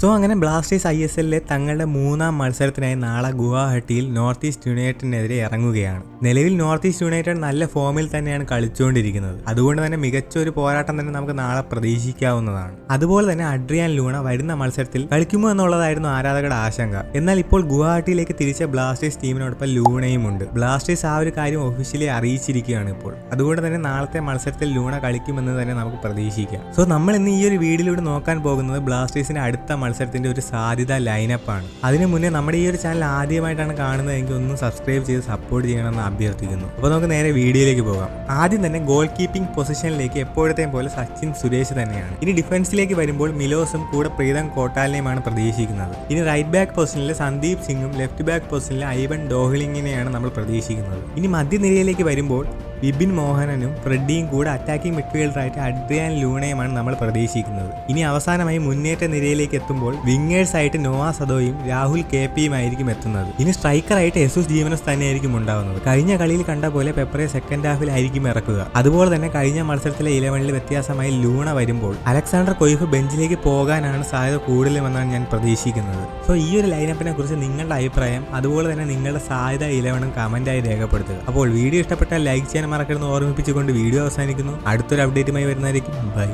So അങ്ങനെ Blasters I S എല്ലിലെ തങ്ങളുടെ മൂന്നാം മത്സരത്തിനായി നാളെ ഗുവാഹട്ടിയിൽ നോർത്ത് ഈസ്റ്റ് യുണൈറ്റഡിനെതിരെ ഇറങ്ങുകയാണ്. നിലവിൽ നോർത്ത് ഈസ്റ്റ് യുണൈറ്റഡ് നല്ല ഫോമിൽ തന്നെയാണ് കളിച്ചുകൊണ്ടിരിക്കുന്നത്. അതുകൊണ്ട് തന്നെ മികച്ച ഒരു പോരാട്ടം തന്നെ നമുക്ക് നാളെ പ്രതീക്ഷിക്കാവുന്നതാണ്. അതുപോലെ തന്നെ അഡ്രിയാൻ ലൂണ വരുന്ന മത്സരത്തിൽ കളിക്കുമോ എന്നുള്ളതായിരുന്നു ആരാധകരുടെ ആശങ്ക. എന്നാൽ ഇപ്പോൾ ഗുവാഹട്ടിയിലേക്ക് തിരിച്ച ബ്ലാസ്റ്റേഴ്സ് ടീമിനോടൊപ്പം ലൂണയും ഉണ്ട്. ബ്ലാസ്റ്റേഴ്സ് ആ ഒരു കാര്യം ഒഫീഷ്യലി അറിയിച്ചിരിക്കുകയാണ് ഇപ്പോൾ. അതുകൊണ്ട് തന്നെ നാളത്തെ മത്സരത്തിൽ ലൂണ കളിക്കുമെന്ന് തന്നെ നമുക്ക് പ്രതീക്ഷിക്കാം. സോ നമ്മൾ ഇന്ന് ഈ ഒരു വീഡിയോയിലൂടെ നോക്കാൻ പോകുന്നത് ബ്ലാസ്റ്റേഴ്സിന്റെ അടുത്ത മത്സരത്തിന്റെ ഒരു സാധ്യത ലൈനപ്പ് ആണ്. അതിനു മുന്നേ നമ്മുടെ ഈ ഒരു ചാനൽ ആദ്യമായിട്ടാണ് കാണുന്നത് എങ്കിൽ ഒന്ന് സബ്സ്ക്രൈബ് ചെയ്ത് സപ്പോർട്ട് ചെയ്യണമെന്ന് അഭ്യർത്ഥിക്കുന്നു. അപ്പോൾ നമുക്ക് നേരെ വീഡിയോയിലേക്ക് പോകാം. ആദ്യം തന്നെ ഗോൾ കീപ്പിംഗ് പൊസിഷനിലേക്ക് എപ്പോഴത്തെയും പോലെ സച്ചിൻ സുരേഷ് തന്നെയാണ്. ഇനി ഡിഫൻസിലേക്ക് വരുമ്പോൾ മിലോസും കൂടെ പ്രീതം കോട്ടാലിനെയുമാണ് പ്രതീക്ഷിക്കുന്നത്. ഇനി റൈറ്റ് ബാക്ക് പൊസിഷനിൽ സന്ദീപ് സിംഗും ലെഫ്റ്റ് ബാക്ക് പൊസിഷനിൽ ഐവൻ ഡോഹ്ലിങ്ങിനെയാണ് നമ്മൾ പ്രതീക്ഷിക്കുന്നത്. ഇനി മധ്യനിരയിലേക്ക് വരുമ്പോൾ വിപിൻ മോഹനനും ഫ്രെഡിയും കൂടെ അറ്റാക്കിംഗ് മിഡ്ഫീൽഡറായിട്ട് അഡ്രിയാൻ ലൂണയുമാണ് നമ്മൾ പ്രതീക്ഷിക്കുന്നത്. ഇനി അവസാനമായി മുന്നേറ്റ നിരയിലേക്ക് എത്തുമ്പോൾ വിങ്ങേഴ്സ് ആയിട്ട് നോവാ സദോയും രാഹുൽ കെ പിയും ആയിരിക്കും എത്തുന്നത്. ഇനി സ്ട്രൈക്കറായിട്ട് എസുസ് ജീവനസ് തന്നെയായിരിക്കും ഉണ്ടാവുന്നത്. കഴിഞ്ഞ കളിയിൽ കണ്ട പോലെ പെപ്പറെ സെക്കൻഡ് ഹാഫിലായിരിക്കും ഇറക്കുക. അതുപോലെ തന്നെ കഴിഞ്ഞ മത്സരത്തിലെ ഇലവനിൽ വ്യത്യാസമായി ലൂണ വരുമ്പോൾ അലക്സാണ്ടർ കൊയ്ഫ് ബെഞ്ചിലേക്ക് പോകാനാണ് സാധ്യത കൂടുതലുമെന്നാണ് ഞാൻ പ്രതീക്ഷിക്കുന്നത്. സോ ഈ ഒരു ലൈനപ്പിനെ കുറിച്ച് നിങ്ങളുടെ അഭിപ്രായം അതുപോലെ തന്നെ നിങ്ങളുടെ സാധ്യത ഇലവനും കമന്റായി രേഖപ്പെടുത്തുക. അപ്പോൾ വീഡിയോ ഇഷ്ടപ്പെട്ടാൽ ലൈക്ക് ചെയ്യാൻ മറക്കരുതെന്ന് ഓർമ്മിപ്പിച്ചുകൊണ്ട് വീഡിയോ അവസാനിക്കുന്നു. അടുത്തൊരു അപ്ഡേറ്റുമായി വരുന്നതായിരിക്കും. ബൈ